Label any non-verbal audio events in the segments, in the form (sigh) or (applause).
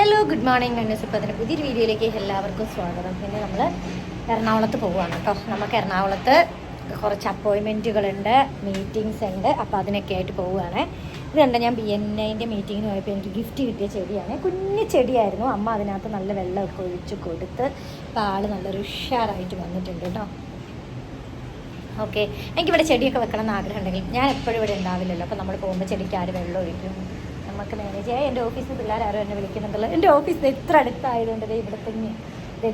Hello good morning കണ്ണൂസിപ്പത്തിന്റെ പുതിയൊരു വീഡിയോയിലേക്ക് എല്ലാവർക്കും സ്വാഗതം. പിന്നെ നമ്മൾ എറണാകുളത്ത് പോവുകയാണ് കേട്ടോ. നമുക്ക് എറണാകുളത്ത് കുറച്ച് അപ്പോയിൻമെന്റുകളുണ്ട് മീറ്റിങ്സ് ഉണ്ട്. അപ്പോൾ അതിനൊക്കെ ആയിട്ട് പോവുകയാണ്. ഇത് കണ്ട ഞാൻ ബി എൻ ഐന്റെ മീറ്റിങ്ങിന് പോയപ്പോൾ എനിക്ക് ഗിഫ്റ്റ് കിട്ടിയ ചെടിയാണ്. കുഞ്ഞു ചെടിയായിരുന്നു. അമ്മ അതിനകത്ത് നല്ല വെള്ളമൊക്കെ ഒഴിച്ച് കൊടുത്ത് അപ്പോൾ ആൾ നല്ലൊരു ഉഷാറായിട്ട് വന്നിട്ടുണ്ട് കേട്ടോ. ഓക്കെ എനിക്കിവിടെ ചെടിയൊക്കെ വെക്കണം എന്ന് ആഗ്രഹമുണ്ടെങ്കിൽ ഞാൻ എപ്പോഴും ഇവിടെ ഉണ്ടാവില്ലല്ലോ. അപ്പോൾ നമ്മൾ പോകുമ്പോൾ ചെടിക്ക് ആര് വെള്ളം ഒഴിക്കും? നമുക്ക് മാനേജ് ചെയ്യാം. എന്റെ ഓഫീസിൽ പിള്ളേർ ആരും എന്നെ വിളിക്കുന്നുണ്ടല്ലോ. എന്റെ ഓഫീസ് എത്ര അടുത്തായതുകൊണ്ട് ഇവിടെ തന്നെ ദേ.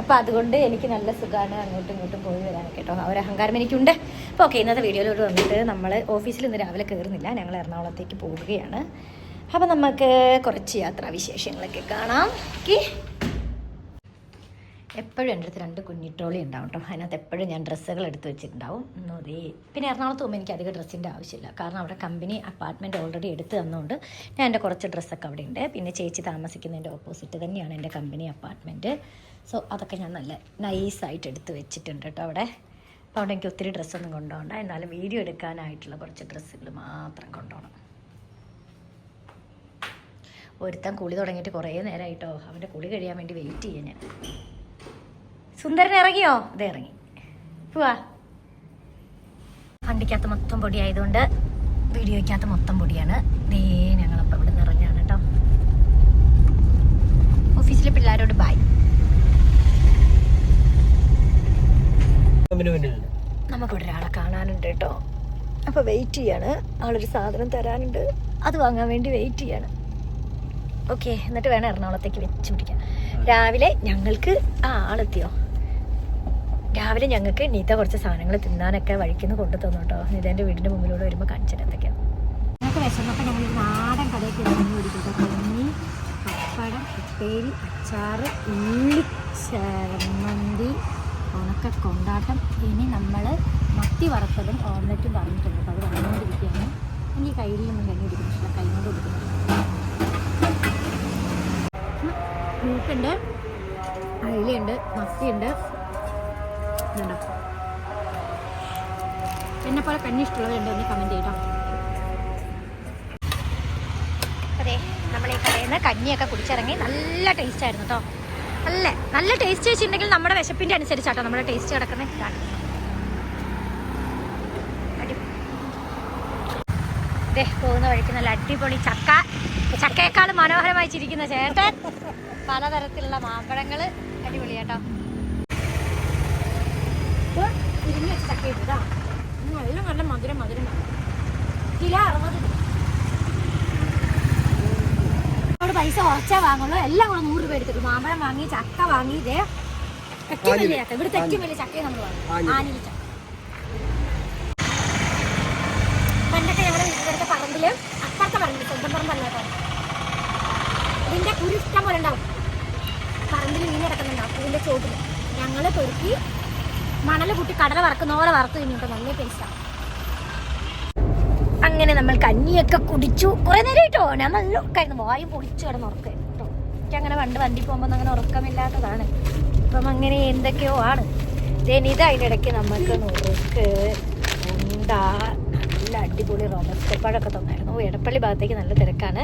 അപ്പോൾ അതുകൊണ്ട് എനിക്ക് നല്ല സുഖമാണ് അങ്ങോട്ടും ഇങ്ങോട്ടും പോയി വരാനൊക്കെ കേട്ടോ. ആ ഒരു അഹങ്കാരം എനിക്കുണ്ട്. അപ്പോൾ ഓക്കെ ഇന്നത്തെ വീഡിയോയിലോട്ട് വന്നിട്ട് നമ്മൾ ഓഫീസിൽ ഇന്ന് രാവിലെ കയറുന്നില്ല ഞങ്ങൾ എറണാകുളത്തേക്ക് പോവുകയാണ്. അപ്പോൾ നമുക്ക് കുറച്ച് യാത്രാവിശേഷങ്ങളൊക്കെ കാണാം. ഓക്കെ എപ്പോഴും എന്റെ അടുത്ത് രണ്ട് കുഞ്ഞി ട്രോളി ഉണ്ടാവും കേട്ടോ അതിനകത്ത് എപ്പോഴും ഞാൻ ഡ്രസ്സുകൾ എടുത്ത് വെച്ചിട്ടുണ്ടാവും. ഒന്നൂതേ പിന്നെ എറണാകുളത്ത് പോകുമ്പോൾ എനിക്ക് അധികം ഡ്രസ്സിന്റെ ആവശ്യമില്ല. കാരണം അവിടെ കമ്പനി അപ്പാർട്ട്മെന്റ് ഓൾറെഡി എടുത്ത് തന്നുകൊണ്ട് ഞാൻ എന്റെ കുറച്ച് ഡ്രസ്സൊക്കെ അവിടെ ഉണ്ട്. പിന്നെ ചേച്ചി താമസിക്കുന്നതിന്റെ ഓപ്പോസിറ്റ് തന്നെയാണ് എന്റെ കമ്പനി അപ്പാർട്ട്മെന്റ് സോ അതൊക്കെ ഞാൻ നല്ല നൈസായിട്ട് എടുത്ത് വെച്ചിട്ടുണ്ട് കേട്ടോ അവിടെ. അപ്പോൾ അവിടെ എനിക്ക് ഒത്തിരി ഡ്രസ്സൊന്നും കൊണ്ടുപോകണ്ട. എന്നാലും വീഡിയോ എടുക്കാനായിട്ടുള്ള കുറച്ച് ഡ്രസ്സുകൾ മാത്രം കൊണ്ടുപോകണം. ഒരുത്തൻ കുളി തുടങ്ങിയിട്ട് കുറേ നേരമായിട്ടോ അവന്റെ കുളി കഴിയാൻ വേണ്ടി വെയിറ്റ് ചെയ്യാൻ ഞാൻ. സുന്ദരൻ ഇറങ്ങിയോ? അതെ ഇറങ്ങി. പോവാ. വണ്ടിക്കകത്ത് മൊത്തം പൊടിയായതുകൊണ്ട് വീഡിയോയ്ക്കകത്ത് മൊത്തം പൊടിയാണ്. ദേ ഞങ്ങളപ്പം ഇവിടെ ഇറങ്ങാണ് കേട്ടോ. ഓഫീസിലെ പിള്ളേരോട് ബായ് നമുക്കിവിടെ ഒരാളെ കാണാനുണ്ട് കേട്ടോ. അപ്പോൾ വെയിറ്റ് ചെയ്യാണ്. ആളൊരു സാധനം തരാനുണ്ട്. അത് വാങ്ങാൻ വേണ്ടി വെയിറ്റ് ചെയ്യാണ്. ഓക്കെ എന്നിട്ട് വേണം എറണാകുളത്തേക്ക് വെച്ച് പിടിക്കാം രാവിലെ ഞങ്ങൾക്ക് ആ ആളെത്തിയോ? രാവിലെ ഞങ്ങൾക്ക് നീത്ത കുറച്ച് സാധനങ്ങൾ തിന്നാനൊക്കെ വഴിക്കുന്ന് കൊണ്ടു തന്നു കേട്ടോ. നീതേന്റെ വീടിന്റെ മുമ്പിലൂടെ വരുമ്പോൾ കാണിച്ചിട്ട് എന്തൊക്കെയാണ് ഞങ്ങൾക്ക് വിശന്നപ്പോൾ ഞങ്ങൾ നാടൻ കടയിൽ പിടിക്കുക കഞ്ഞി പപ്പടം ഉപ്പേരി അച്ചാറ് ഉള്ളി ചമ്മന്തി ഉണക്ക കൊണ്ടാട്ടം ഇനി നമ്മൾ മത്തി വറുത്തതും ഓംലറ്റും പറഞ്ഞിട്ടുണ്ട് അപ്പോൾ അത് വന്നുകൊണ്ടിരിക്കുകയാണ്. എനിക്ക് കയ്യിലൊന്നും കഞ്ഞി കുടിക്കുന്നില്ല കൈ കൊണ്ട് കൊടുക്കുന്നില്ല അയിലുണ്ട് മത്തിയുണ്ട്. ഇതുണ്ടോ എന്നെ പോലെ കഞ്ഞി ഇഷ്ടമുള്ളവരുണ്ടോ എന്ന് കമന്റ് ചെയ്യട്ടോ അതെ നമ്മൾ ഈ കടയിൽ നിന്ന് കഞ്ഞിയൊക്കെ കുടിച്ചിറങ്ങി നല്ല ടേസ്റ്റ് ആയിരുന്നു കേട്ടോ നല്ല നല്ല ടേസ്റ്റ് വെച്ചിട്ടുണ്ടെങ്കിൽ നമ്മുടെ വിശപ്പിന്റെ അനുസരിച്ചാട്ടോ നമ്മുടെ ടേസ്റ്റ് കിടക്കുന്നത് ഇതാണ് ദേ പോകുന്ന വഴിക്ക് നല്ല അടിപൊളി ചക്ക. ചക്കയേക്കാൾ മനോഹരമായി ചിരിക്കുന്ന ചേട്ടൻ. പലതരത്തിലുള്ള മാമ്പഴങ്ങൾ അടിപൊളിയാട്ടോ. ഇരിഞ്ഞു വെച്ച് ചക്ക ഇട്ടതാ നല്ല നല്ല മധുരം മധുരം. കിലോ അറുപത്. അവിടെ പൈസ കുറച്ചാ വാങ്ങുള്ളൂ. എല്ലാം കൂടെ നൂറ് രൂപ എടുത്തിട്ട് മാമ്പഴം വാങ്ങി ചക്ക വാങ്ങി ഇതേ ഏറ്റവും വലിയ ചക്ക ഇവിടുത്തെ ഏറ്റവും വലിയ ചക്കയെ നമ്മൾ വാങ്ങി. ആനിലി ചക്ക. പണ്ടൊക്കെ ഞങ്ങളുടെ ഇവിടുത്തെ പറമ്പിൽ അപ്പുറത്തെ പറമ്പിൽ സ്വന്തം പറമ്പല്ല ഇതിന്റെ കുരു ഇഷ്ടം പോലെ ഉണ്ടാവും. പറമ്പിൽ മീൻ കിടക്കുന്നുണ്ടാവും ഇതിന്റെ ചോട്ടിൽ ഞങ്ങൾ പെറുക്കി മണൽ കൂട്ടി കടല വറക്കുന്ന പോലെ വറുത്ത് കഴിഞ്ഞിട്ട് നല്ല ടേസ്റ്റാണ് അങ്ങനെ നമ്മൾ കഞ്ഞിയൊക്കെ കുടിച്ചു. കുറെ നേരം കേട്ടോ ഞാൻ നല്ല ഉറക്കായിരുന്നു. വായു പൊളിച്ചു കിടന്ന് ഉറക്കെ കേട്ടോ എനിക്ക് അങ്ങനെ പണ്ട് വണ്ടി പോകുമ്പോൾ അങ്ങനെ ഉറക്കമില്ലാത്തതാണ്. ഇപ്പം അങ്ങനെ എന്തൊക്കെയോ ആണ്. ജനിത അതിന്റെ ഇടയ്ക്ക് നമുക്ക് നുറുക്ക് ഉണ്ടാ നല്ല അടിപൊളി റോമസ്റ്റപ്പാടൊക്കെ തന്നായിരുന്നു. എടപ്പള്ളി ഭാഗത്തേക്ക് നല്ല തിരക്കാണ്.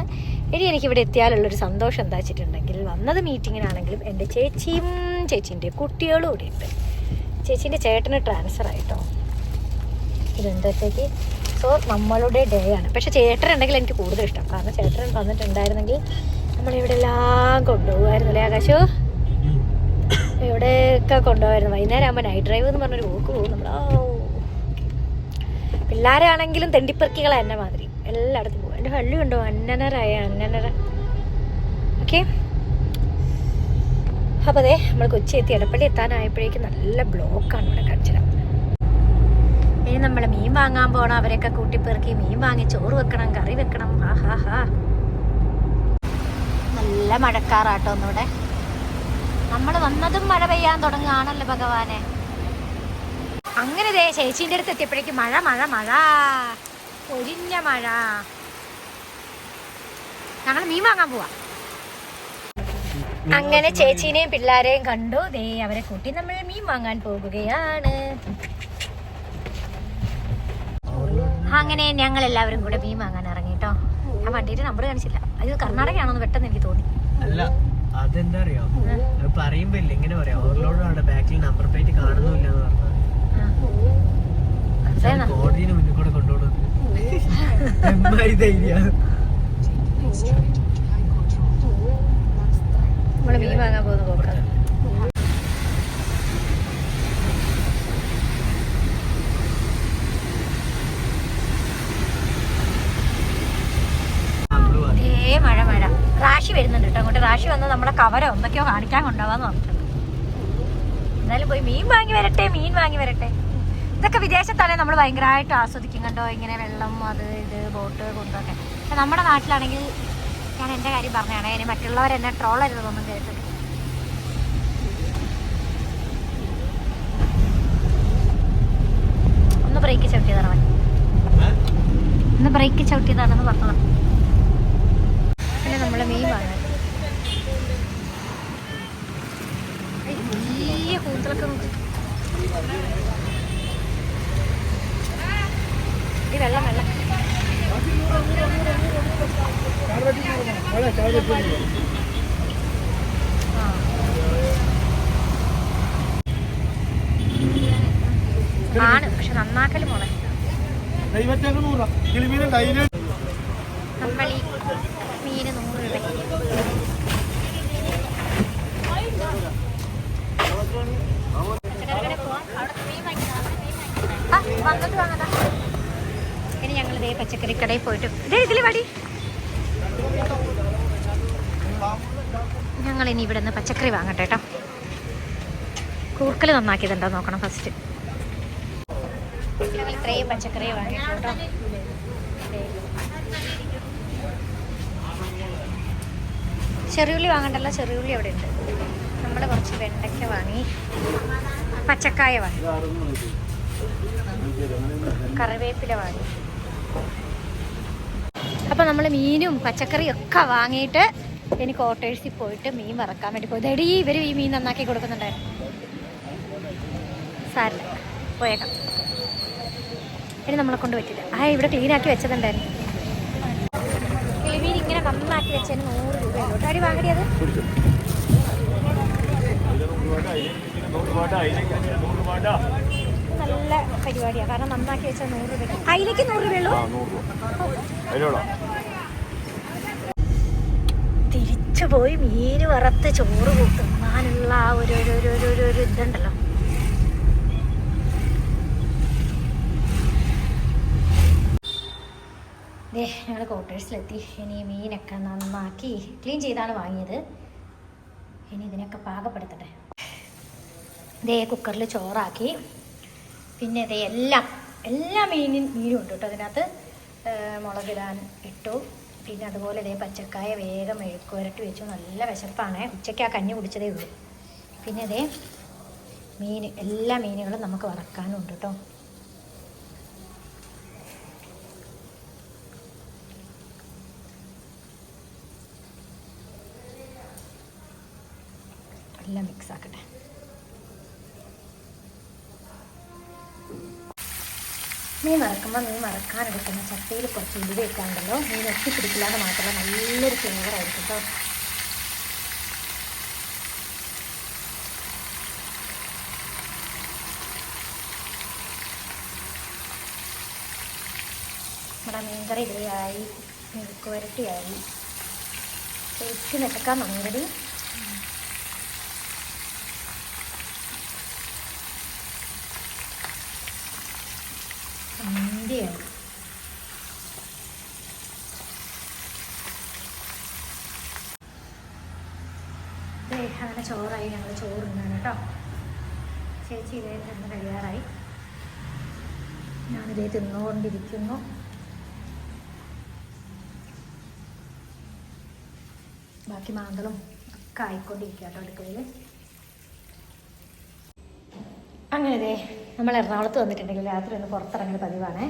ഇനി എനിക്കിവിടെ എത്തിയാലുള്ളൊരു സന്തോഷം എന്താ വെച്ചിട്ടുണ്ടെങ്കിൽ വന്നത് മീറ്റിങ്ങിനാണെങ്കിലും എന്റെ ചേച്ചിയും ചേച്ചീന്റെ കുട്ടികളും ഇവിടെ ഉണ്ട് ചേച്ചീന്റെ ചേട്ടന് ട്രാൻസ്ഫർ ആയിട്ടോ. ഇതെന്തത്തേക്ക് സോ നമ്മളുടെ ഡേ ആണ്. പക്ഷെ ചേട്ടൻ ഉണ്ടെങ്കിൽ എനിക്ക് കൂടുതൽ ഇഷ്ടം. കാരണം ചേട്ടൻ വന്നിട്ടുണ്ടായിരുന്നെങ്കിൽ നമ്മളിവിടെ എല്ലാം കൊണ്ടുപോകുമായിരുന്നു അല്ലേ ആകാശു? ഇവിടെയൊക്കെ കൊണ്ടുപോകായിരുന്നു വൈകുന്നേരം ആകുമ്പോൾ നൈറ്റ് ഡ്രൈവ് എന്ന് പറഞ്ഞൊരു പോക്ക് പോകും നമ്മൾ പിള്ളേരാണെങ്കിലും തെണ്ടിപ്പെറുക്കികളെ എന്നെ മാതിരി. എല്ലായിടത്തും പോകും. എന്റെ ഹള്ളി ഉണ്ടോ അന്നനരായ അന്നനര ഓക്കെ അപ്പോൾ അതെ നമ്മൾ കൊച്ചി എത്തി. എടപ്പള്ളി എത്താനായപ്പോഴേക്കും നല്ല ബ്ലോക്കാണ് ഇവിടെ കാണിച്ചത് ഇനി നമ്മൾ മീൻ വാങ്ങാൻ പോണം. അവരെയൊക്കെ കൂട്ടിപ്പെറുക്കി മീൻ വാങ്ങി ചോറ് വെക്കണം കറി വെക്കണം. ആഹാ ഹാ നല്ല മഴക്കാറാട്ടോ ഒന്നിവിടെ നമ്മൾ വന്നതും മഴ പെയ്യാൻ തുടങ്ങുകയാണല്ലോ ഭഗവാനെ. അങ്ങനെ ദേ ചേച്ചീന്റെ അടുത്ത് എത്തിയപ്പോഴേക്കും മഴ മഴ മഴ. പൊരിഞ്ഞ മഴ. ഞങ്ങൾ മീൻ വാങ്ങാൻ പോവാ. അങ്ങനെ ചേച്ചീനെയും പിള്ളേരെയും കണ്ടു. ദേ അവരെ കൂട്ടി നമ്മൾ മീൻ വാങ്ങാൻ പോകുകയാണ്. അങ്ങനെ ഞങ്ങൾ എല്ലാവരും കൂടെ മീൻ വാങ്ങാൻ ഇറങ്ങി കേട്ടോ ആ വണ്ടിയുടെ നമ്പർ കാണിച്ചില്ല. അത് കർണാടകയാണെന്ന് പെട്ടെന്ന് എനിക്ക് തോന്നി. അല്ല അതെന്താ അറിയോ പറയുമ്പോ ഇല്ല ഇങ്ങനെ പറയാം. ഓവർലോഡ് ആണ് ബാക്കിൽ നമ്പർ പ്ലേറ്റ് കാണുന്നില്ല എന്ന് പറഞ്ഞത് അതേന്നാ. കോടതിന് മുന്നിൽ കൂടെ കൊണ്ടുപോകണം (laughs) എമ്മാരി ധൈര്യാണ് നമ്മൾ മീൻ വാങ്ങാൻ പോകുന്ന പോക്കാണ് നമ്മൾ പറഞ്ഞു. ഏ മഴ മഴ റാഷി വരുന്നുണ്ട് കേട്ടോ. അങ്ങോട്ട് റാഷി വന്ന് നമ്മളെ കവരോ എന്തൊക്കെയോ കാണിക്കാൻ കൊണ്ടുപോകാന്ന് പറഞ്ഞിട്ടുണ്ട് എന്തായാലും പോയി മീൻ വാങ്ങി വരട്ടെ മീൻ വാങ്ങി വരട്ടെ. ഇതൊക്കെ വിദേശത്താണെങ്കിൽ നമ്മൾ ഭയങ്കരമായിട്ട് ആസ്വദിക്കും കണ്ടോ? ഇങ്ങനെ വെള്ളം അത് ഇത് ബോട്ട് കൊണ്ടൊക്കെ. പക്ഷെ നമ്മുടെ നാട്ടിലാണെങ്കിൽ ഞാൻ എന്റെ കാര്യം പറഞ്ഞതാണ്. ഇനി മറ്റുള്ളവർ എന്നെ ട്രോളരുതെന്നൊന്നും കേട്ടിട്ട് ഒന്ന് ബ്രേക്ക് ചവിട്ടിയതാണ് ഒന്ന് ബ്രേക്ക് ചവിട്ടിയതാണെന്ന് പറഞ്ഞതാണ് വാങ്ങാൻ ഏയ് വലിയ കൂന്തലൊക്കെ നോക്ക് ഈ വെള്ളം വെള്ളം ആ. ആണ് പക്ഷെ നന്നാക്കൽ മോളെ നമ്മളീ മീന് നൂറ് രൂപ വന്നിട്ട് വാങ്ങതാ ഇനി ഞങ്ങൾ ഇതേ പച്ചക്കറി കടയിൽ പോയിട്ട് ഇതേ ഇതിൽ വടി. ഞങ്ങൾ ഇനി ഇവിടെ നിന്ന് പച്ചക്കറി വാങ്ങട്ടെ കേട്ടോ. കൂർക്കൽ നന്നാക്കിയതുണ്ടോ നോക്കണം ഫസ്റ്റ് ഞങ്ങൾ ഇത്രയും പച്ചക്കറി വാങ്ങിട്ടോ ചെറിയുള്ളി വാങ്ങണ്ടല്ലോ ചെറിയുള്ളി അവിടെ ഉണ്ട്. നമ്മൾ കുറച്ച് വെണ്ടയ്ക്ക വാങ്ങി പച്ചക്കായ വാങ്ങി. കറിവേപ്പില വാങ്ങി. അപ്പം നമ്മൾ മീനും പച്ചക്കറിയും ഒക്കെ വാങ്ങിയിട്ട് ഇനി ക്വാർട്ടേഴ്സിൽ പോയിട്ട് മീൻ വറക്കാൻ വേണ്ടി പോയി. ഇതടി ഇവർ ഈ മീൻ നന്നാക്കി കൊടുക്കുന്നുണ്ടായിരുന്നു സാരില്ല. പോയേക്കാം. ഇനി നമ്മളെ കൊണ്ട് പറ്റില്ല. ആ ഇവിടെ ക്ലീൻ ആക്കി വെച്ചതുണ്ടായിരുന്നു. കിളിമീൻ ഇങ്ങനെ നന്നാക്കി വെച്ചതിന് നൂറ് രൂപയുള്ളൂ. ഡാഡി വാങ്ങടി അത്. നല്ല പരിപാടിയാണ് കാരണം നന്നാക്കി വെച്ചാൽ നൂറ് രൂപ അതിലേക്ക് നൂറ് രൂപയുള്ളൂ തിരിച്ചു പോയി മീൻ വറുത്ത് ചോറ് കൂട്ടുന്നാനുള്ള ആ ഒരു ഒരു ഒരു ഒരു ഒരു ഇതുണ്ടല്ലോ. ദേ ഞങ്ങൾ ക്വാർട്ടേഴ്സിലെത്തി ഇനി മീനൊക്കെ നന്നാക്കി ക്ലീൻ ചെയ്താണ് വാങ്ങിയത്. ഇനി ഇതിനൊക്കെ പാകപ്പെടുത്തട്ടെ. ദേ കുക്കറിൽ ചോറാക്കി. പിന്നെ ഇതെല്ലാം എല്ലാം എല്ലാ മീനും മീനും ഉണ്ട് കേട്ടോ അതിനകത്ത്. മുളകിടാൻ ഇട്ടു. പിന്നെ അതുപോലെ ഇതേ പച്ചക്കായ വേഗം മെഴുക്ക് വരട്ടി വെച്ചു. നല്ല വിശപ്പാണ്. ഉച്ചയ്ക്ക് ആ കഞ്ഞി കുടിച്ചതേ ഉള്ളൂ. പിന്നെ ഇതേ മീൻ എല്ലാ മീനുകളും നമുക്ക് വറക്കാനും ഉണ്ട് കേട്ടോ. എല്ലാം മിക്സ് ആക്കട്ടെ. മീൻ വറക്കുമ്പോൾ മീൻ വറക്കാനെടുക്കുന്ന ചട്ടിയിൽ കുറച്ച് ഉള്ളി വെക്കാണ്ടല്ലോ മീൻ ഒട്ടിപ്പിടിക്കില്ലാതെ മാത്രമല്ല നല്ലൊരു ഫ്ലേവറായിരിക്കും കേട്ടോ നമ്മുടെ മീൻകറി ഇടയായി മെഴുക്ക് വരട്ടിയായി ശരിക്കും നിൽക്കാൻ തുടങ്ങിയടി ഇന്ത്യയാണ് ദേ, അങ്ങനെ ചോറായി ഞങ്ങൾ ചോറുണ്ടാണ് കേട്ടോ. ചേച്ചി ഇതേ തന്നെ കഴിയാറായി ഞാനിതേ തിന്നുകൊണ്ടിരിക്കുന്നു. ബാക്കി മാന്തളും ഒക്കെ ആയിക്കൊണ്ടിരിക്കുക കേട്ടോ അടുക്കളയിൽ അങ്ങനെ നമ്മൾ എറണാകുളത്ത് വന്നിട്ടുണ്ടെങ്കിൽ രാത്രി ഒന്ന് പുറത്തിറങ്ങുന്ന പതിവാണേ.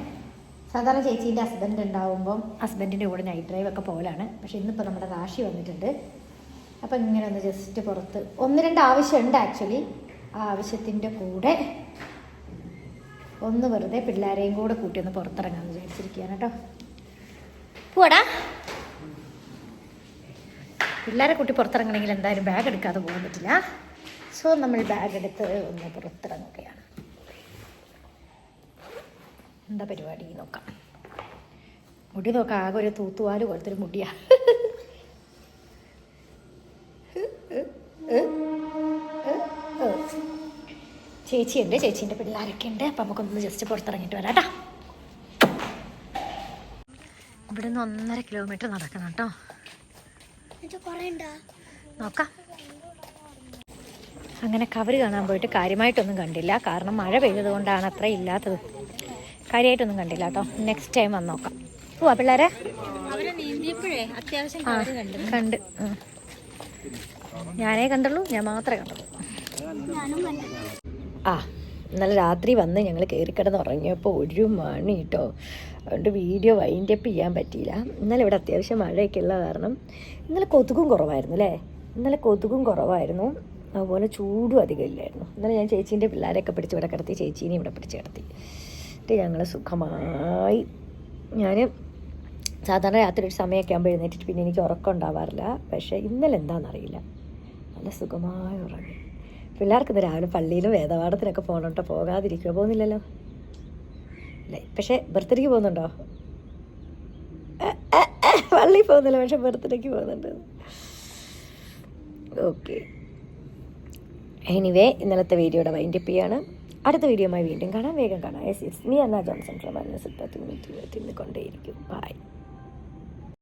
സാധാരണ ചേച്ചീന്റെ ഹസ്ബൻഡ് ഉണ്ടാവുമ്പം ഹസ്ബൻഡിന്റെ കൂടെ നൈറ്റ് ഡ്രൈവ് ഒക്കെ പോലാണ്. പക്ഷെ ഇന്നിപ്പോൾ നമ്മുടെ റാഷി വന്നിട്ടുണ്ട്. അപ്പം ഇങ്ങനെ ഒന്ന് ജസ്റ്റ് പുറത്ത് ഒന്ന് രണ്ട് ആവശ്യമുണ്ട് ആക്ച്വലി ആ ആവശ്യത്തിന്റെ കൂടെ ഒന്ന് വെറുതെ പിള്ളേരെയും കൂടെ കൂട്ടി ഒന്ന് പുറത്തിറങ്ങാമെന്ന് വിചാരിച്ചിരിക്കുകയാണ് കേട്ടോ. പോടാ. പിള്ളേരെ കൂട്ടി പുറത്തിറങ്ങണമെങ്കിൽ എന്തായാലും ബാഗ് എടുക്കാതെ പോകാൻ പറ്റില്ല. സോ നമ്മൾ ബാഗ് എടുത്ത് ഒന്ന് പുറത്തിറങ്ങുകയാണ്. എന്താ പരിപാടി? നോക്കാം. മുടി നോക്കാം ആകെ ഒരു തൂത്തുവാൽ പോലത്തെ ഒരു മുടിയാ. ചേച്ചിയുണ്ട് ചേച്ചീന്റെ പിള്ളേരൊക്കെ ഉണ്ട്. അപ്പം നമുക്കൊന്ന് ജസ്റ്റ് പുറത്തിറങ്ങിയിട്ട് വരാം കേട്ടോ. ഇവിടെ നിന്ന് ഒന്നര കിലോമീറ്റർ നടക്കണം കേട്ടോ. നോക്കാം. അങ്ങനെ കവർ കാണാൻ പോയിട്ട് കാര്യമായിട്ടൊന്നും കണ്ടില്ല. കാരണം മഴ പെയ്തത് കൊണ്ടാണ് അത്ര ഇല്ലാത്തത്. കാര്യമായിട്ടൊന്നും കണ്ടില്ല കേട്ടോ നെക്സ്റ്റ് ടൈം വന്ന് നോക്കാം. പോവാ പിള്ളേരെ? ആ കണ്ടു. ഞാനേ കണ്ടുള്ളൂ ഞാൻ മാത്രമേ കണ്ടുള്ളൂ. ആ ഇന്നലെ രാത്രി വന്ന് ഞങ്ങൾ കയറിക്കിടന്ന് ഉറങ്ങിയപ്പോൾ ഒരു മണി കേട്ടോ അതുകൊണ്ട് വീഡിയോ വൈൻഡ് അപ്പ് ചെയ്യാൻ പറ്റിയില്ല. ഇന്നലെ ഇവിടെ അത്യാവശ്യം മഴയൊക്കെ ഉള്ള കാരണം ഇന്നലെ കൊതുകും കുറവായിരുന്നു അല്ലേ? ഇന്നലെ കൊതുകും കുറവായിരുന്നു. അതുപോലെ ചൂടും അധികം ഇല്ലായിരുന്നു. ഇന്നലെ ഞാൻ ചേച്ചീന്റെ പിള്ളേരെയൊക്കെ പിടിച്ച് ഇവിടെ കിടത്തി ചേച്ചീനെ ഇവിടെ പിടിച്ച് കിടത്തി. എന്നിട്ട് ഞങ്ങൾ സുഖമായി. ഞാൻ സാധാരണ രാത്രി ഒരു സമയമൊക്കെ ആകുമ്പോൾ എഴുന്നേറ്റിട്ട് പിന്നെ എനിക്ക് ഉറക്കം ഉണ്ടാവാറില്ല. പക്ഷേ ഇന്നലെ എന്താണെന്നറിയില്ല നല്ല സുഖമായി ഉറങ്ങി. പിള്ളേർക്ക് ഇന്ന് രാവിലെ പള്ളിയിലും വേദപാഠത്തിനൊക്കെ പോകണോട്ടോ പോകാതിരിക്കുക പോകുന്നില്ലല്ലോ. ഇല്ല പക്ഷേ ബർത്ത്ഡേക്ക് പോകുന്നുണ്ടോ? പള്ളിയിൽ പോകുന്നില്ല പക്ഷെ ബർത്ത്ഡേക്ക് പോകുന്നുണ്ട്. ഓക്കെ. എനിവേ ഇന്നലത്തെ വീഡിയോയുടെ വൈൻഡപ്പ് ചെയ്യാണ്. അടുത്ത വീഡിയോയുമായി വീണ്ടും കാണാം. വേഗം കാണാം. എസ് എസ് me Anna Johnson from Anna's പത്ത് മിനിറ്റ് കൊണ്ടേയിരിക്കും ബൈ